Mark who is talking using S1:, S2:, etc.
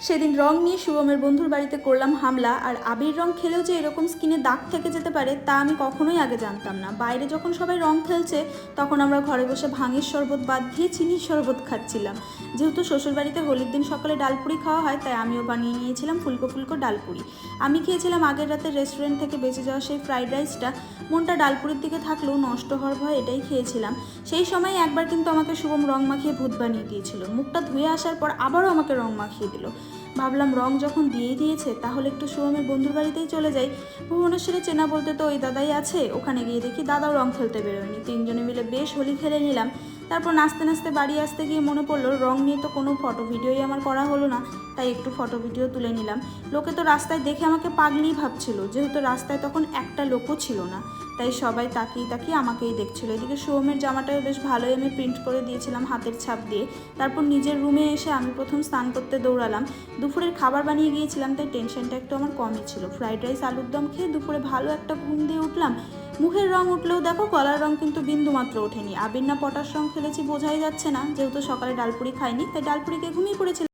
S1: সেদিন রং নিয়ে শুভমের বন্ধুর বাড়িতে করলাম হামলা, আর আবির রং খেলেও যে এরকম স্কিনে দাগ থেকে যেতে পারে তা আমি কখনোই আগে জানতাম না। বাইরে যখন সবাই রং খেলছে, তখন আমরা ঘরে বসে ভাঙের শরবত বাদ দিয়ে চিনির শরবত খাচ্ছিলাম। যেহেতু শ্বশুরবাড়িতে হোলির দিন সকালে ডালপুরি খাওয়া হয়, তাই আমিও বানিয়ে নিয়েছিলাম ফুলকো ফুলকো ডালপুরি। আমি খেয়েছিলাম আগের রাতে রেস্টুরেন্ট থেকে বেঁচে যাওয়া সেই ফ্রাইড রাইসটা। মনটা ডালপুরির দিকে থাকলেও নষ্ট হওয়ার ভয় এটাই খেয়েছিলাম। সেই সময় একবার কিন্তু আমাকে শুভম রং মাখিয়ে ভূত বানিয়ে দিয়েছিল। মুখটা ধুয়ে আসার পর আবারও আমাকে রং মাখিয়ে দিল। ভাবলাম রং যখন দিয়ে দিয়েছে, তাহলে একটু শুভমের বন্ধুর বাড়িতেই চলে যাই। ভুবনেশ্বরে চেনা বলতে তো ওই দাদাই আছে। ওখানে গিয়ে দেখি দাদাও রং খেলতে বেরোয়নি। তিনজনে মিলে বেশ হোলি খেলে নিলাম। তারপর নাচতে নাচতে বাড়ি আসতে গিয়ে মনে পড়ল, রং নিয়ে তো কোনো ফটো ভিডিওই আমার করা হলো না, তাই একটু ফটো ভিডিও তুলে নিলাম। লোকে তো রাস্তায় দেখে আমাকে পাগলিই ভাবছিল, যেহেতু রাস্তায় তখন একটা লোকও ছিল না, তাই সবাই তাকিয়ে তাকিয়ে আমাকেই দেখছিল। এদিকে শুভমের জামাটাও বেশ ভালোই আমি প্রিন্ট করে দিয়েছিলাম হাতের ছাপ দিয়ে। তারপর নিজের রুমে এসে আমি প্রথম স্নান করতে দৌড়ালাম। দুপুরের খাবার বানিয়ে গিয়েছিলাম, তাই টেনশনটা একটু আমার কমই ছিল। ফ্রাইড রাইস আলুর দম খেয়ে দুপুরে ভালো একটা ঘুম দিয়ে উঠলাম। মুখের রং উঠলেও দেখো, কলার রং কিন্তু বিন্দু মাত্র ওঠেনি। আবির না পটার রং খেলেছি বোঝাই যাচ্ছে না। যেহেতু সকালে ডালপুরি খাইনি, তাই ডালপুরিকে ঘুমিয়ে পড়েছিলাম।